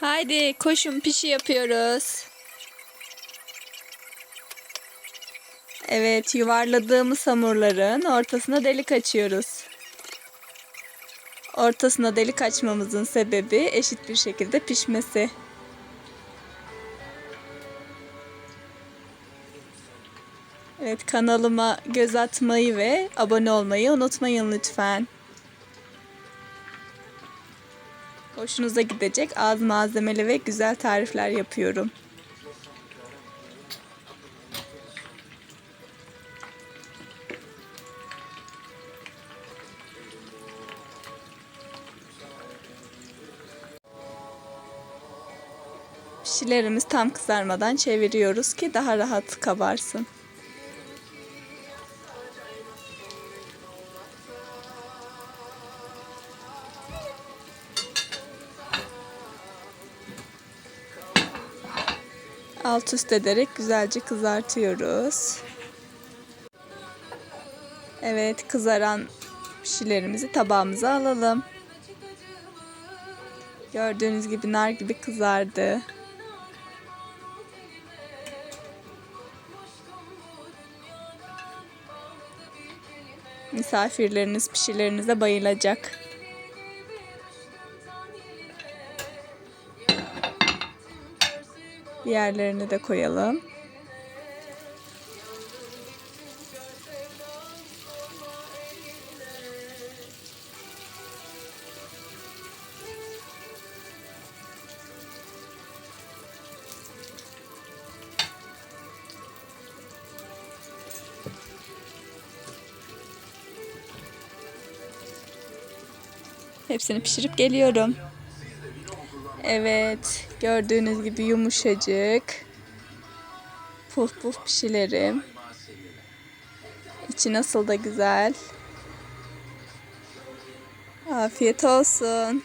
Haydi koşun pişi yapıyoruz. Evet yuvarladığımız hamurların ortasına delik açıyoruz. Ortasına delik açmamızın sebebi eşit bir şekilde pişmesi. Evet kanalıma göz atmayı ve abone olmayı unutmayın lütfen. Hoşunuza gidecek az malzemeli ve güzel tarifler yapıyorum. Pişilerimiz tam kızarmadan çeviriyoruz ki daha rahat kabarsın. Alt üst ederek güzelce kızartıyoruz. Evet kızaran pişilerimizi tabağımıza alalım. Gördüğünüz gibi nar gibi kızardı. Misafirleriniz pişilerinize bayılacak. Diğerlerini de koyalım. Hepsini pişirip geliyorum. Evet, gördüğünüz gibi yumuşacık. Puf puf pişilerim. İçi nasıl da güzel. Afiyet olsun.